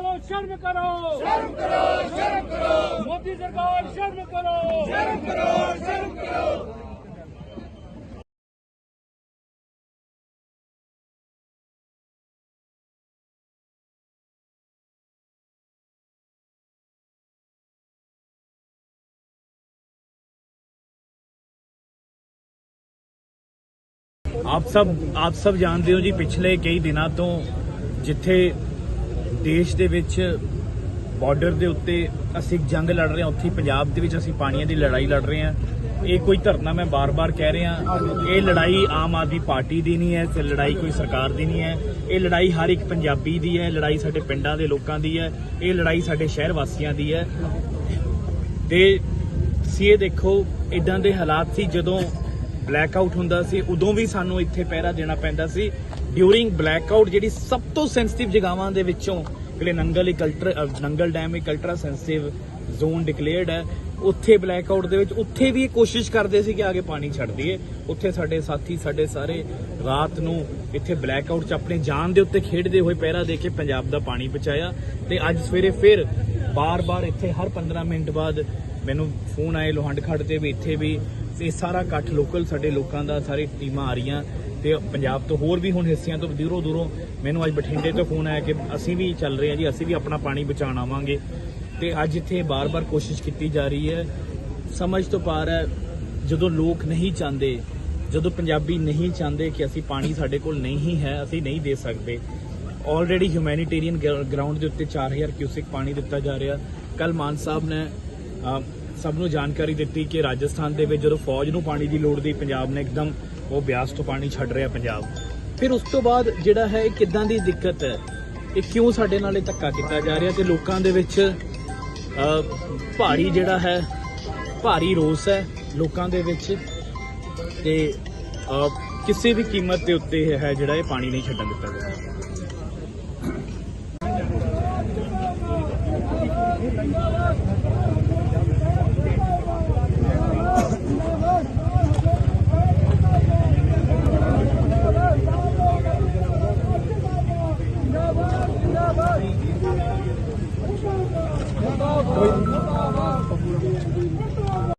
ਵਾਲੋ ਸ਼ਰਮ ਕਰੋ ਸ਼ਰਮ ਕਰੋ ਸ਼ਰਮ ਕਰੋ ਮੋਦੀ ਸਰਕਾਰ ਸ਼ਰਮ ਕਰੋ ਸ਼ਰਮ ਕਰੋ ਸ਼ਰਮ ਕਰੋ ਆਪ ਸਭ ਆਪ ਸਭ ਜਾਣਦੇ ਹੋ ਜੀ ਪਿਛਲੇ ਕਈ ਦਿਨਾਂ ਤੋਂ ਜਿੱਥੇ ਦੇਸ਼ ਦੇ ਵਿੱਚ ਬਾਰਡਰ ਦੇ ਉੱਤੇ ਅਸੀਂ ਜੰਗ ਲੜ ਰਹੇ ਹਾਂ। ਉੱਥੇ ਪੰਜਾਬ ਦੇ ਵਿੱਚ ਅਸੀਂ ਪਾਣੀਆਂ ਦੀ ਲੜਾਈ ਲੜ ਰਹੇ ਹਾਂ। ਇਹ ਕੋਈ ਧਰਨਾ ਮੈਂ ਬਾਰ-ਬਾਰ ਕਹਿ ਰਿਹਾ। ਇਹ ਲੜਾਈ ਆਮ ਆਦਮੀ ਪਾਰਟੀ ਦੀ ਨਹੀਂ ਹੈ, ਤੇ ਲੜਾਈ ਕੋਈ ਸਰਕਾਰ ਦੀ ਨਹੀਂ ਹੈ। ਇਹ ਲੜਾਈ ਹਰ ਇੱਕ ਪੰਜਾਬੀ ਦੀ ਹੈ, ਲੜਾਈ ਸਾਡੇ ਪਿੰਡਾਂ ਦੇ ਲੋਕਾਂ ਦੀ ਹੈ। ਇਹ ਲੜਾਈ ਸਾਡੇ ਸ਼ਹਿਰ ਵਾਸੀਆਂ ਦੀ ਹੈ। ਤੇ ਤੁਸੀਂ ਇਹ ਦੇਖੋ ਇਦਾਂ ਦੇ ਹਾਲਾਤ ਸੀ ਜਦੋਂ ਬਲੈਕ ਆਊਟ ਹੁੰਦਾ ਸੀ, ਉਦੋਂ ਵੀ ਸਾਨੂੰ ਇੱਥੇ ਪਹਿਰਾ ਦੇਣਾ ਪੈਂਦਾ ਸੀ। ਡਿਊਰਿੰਗ ਬਲੈਕ ਆਊਟ ਜਿਹੜੀ ਸਭ ਤੋਂ ਸੈਂਸਿਟਿਵ ਜਗ੍ਹਾਵਾਂ ਦੇ ਵਿੱਚੋਂ ਜਿਹੜੇ ਨੰਗਲ ਇੱਕ ਅਲਟਰਾ ਨੰਗਲ ਡੈਮ ਇੱਕ ਅਲਟਰਾ ਸੈਂਸਿਟਿਵ ਜ਼ੋਨ ਡਿਕਲੇਅਰਡ ਹੈ, ਉੱਥੇ ਬਲੈਕ ਆਊਟ ਦੇ ਵਿੱਚ ਉੱਥੇ ਵੀ ਇਹ ਕੋਸ਼ਿਸ਼ ਕਰਦੇ ਸੀ ਕਿ ਆਗੇ ਪਾਣੀ ਛੱਡ ਦਈਏ। ਉੱਥੇ ਸਾਡੇ ਸਾਥੀ, ਸਾਡੇ ਸਾਰੇ ਰਾਤ ਨੂੰ ਇੱਥੇ ਬਲੈਕ ਆਊਟ 'ਚ ਆਪਣੇ ਜਾਨ ਦੇ ਉੱਤੇ ਖੇਡਦੇ ਹੋਏ ਪਹਿਰਾ ਦੇ ਕੇ ਪੰਜਾਬ ਦਾ ਪਾਣੀ ਬਚਾਇਆ ਤੇ ਅੱਜ ਸਵੇਰੇ ਫਿਰ ਬਾਰ-ਬਾਰ ਇੱਥੇ ਹਰ 15 ਮਿੰਟ ਬਾਅਦ ਮੈਨੂੰ ਫੋਨ ਆਏ ਲੋਹੰਡ ਖੱਡ ਤੇ ਵੀ ਇੱਥੇ ਵੀ ਤੇ ਸਾਰਾ ਇਕੱਠ ਲੋਕਲ ਸਾਡੇ ਲੋਕਾਂ ਦਾ, ਸਾਰੀ ਟੀਮਾਂ ਆ ਰਹੀਆਂ। ਤੇ ਪੰਜਾਬ ਤੋਂ ਹੋਰ ਵੀ ਹੁਣ ਹਿੱਸਿਆਂ ਤੋਂ ਦੂਰੋਂ ਦੂਰੋਂ ਮੈਨੂੰ ਅੱਜ ਬਠਿੰਡੇ ਤੋਂ ਫੋਨ ਆਇਆ ਕਿ ਅਸੀਂ ਵੀ ਚੱਲ ਰਹੇ ਹਾਂ ਜੀ, ਅਸੀਂ ਵੀ ਆਪਣਾ ਪਾਣੀ ਬਚਾਉਣ ਆਵਾਂਗੇ। ਤੇ ਅੱਜ ਇੱਥੇ ਬਾਰ-ਬਾਰ ਕੋਸ਼ਿਸ਼ ਕੀਤੀ ਜਾ ਰਹੀ ਹੈ। ਸਮਝ ਤੋਂ ਪਾਰ ਹੈ, ਜਦੋਂ ਲੋਕ ਨਹੀਂ ਚਾਹੁੰਦੇ, ਜਦੋਂ ਪੰਜਾਬੀ ਨਹੀਂ ਚਾਹੁੰਦੇ ਕਿ ਅਸੀਂ ਪਾਣੀ ਸਾਡੇ ਕੋਲ ਨਹੀਂ ਹੈ, ਅਸੀਂ ਨਹੀਂ ਦੇ ਸਕਦੇ। ਆਲਰੇਡੀ ਹਿਊਮੈਨਿਟੇਰੀਅਨ ਗਰਾਊਂਡ ਦੇ ਉੱਤੇ 4000 ਕਿਊਸਿਕ ਪਾਣੀ ਦਿੱਤਾ ਜਾ ਰਿਹਾ। ਕੱਲ ਮਾਨ ਸਾਹਿਬ ਨੇ ਸਭ ਨੂੰ ਜਾਣਕਾਰੀ ਦਿੱਤੀ ਕਿ ਰਾਜਸਥਾਨ ਦੇ ਵਿੱਚ ਜਦੋਂ ਫੌਜ ਨੂੰ ਪਾਣੀ ਦੀ ਲੋੜ ਦੀ, ਪੰਜਾਬ ਨੇ ਇੱਕਦਮ ਉਹ ਬਿਆਸ ਤੋਂ ਪਾਣੀ ਛੱਡ ਰਿਹਾ ਪੰਜਾਬ। ਫਿਰ ਉਸ ਤੋਂ ਬਾਅਦ ਜਿਹੜਾ ਹੈ, ਇਹ ਕਿੱਦਾਂ ਦੀ ਦਿੱਕਤ ਹੈ? ਇਹ ਕਿਉਂ ਸਾਡੇ ਨਾਲ ਇਹ ਧੱਕਾ ਕੀਤਾ ਜਾ ਰਿਹਾ ਤੇ ਲੋਕਾਂ ਦੇ ਵਿੱਚ ਭਾਰੀ ਜਿਹੜਾ ਹੈ, ਭਾਰੀ ਰੋਸ ਹੈ ਲੋਕਾਂ ਦੇ ਵਿੱਚ ਤੇ ਕਿਸੇ ਵੀ ਕੀਮਤ ਦੇ ਉੱਤੇ ਹੈ ਜਿਹੜਾ ਇਹ ਪਾਣੀ ਨਹੀਂ ਛੱਡਣ ਦਿੱਤਾ ਜਾਏਗਾ Wait.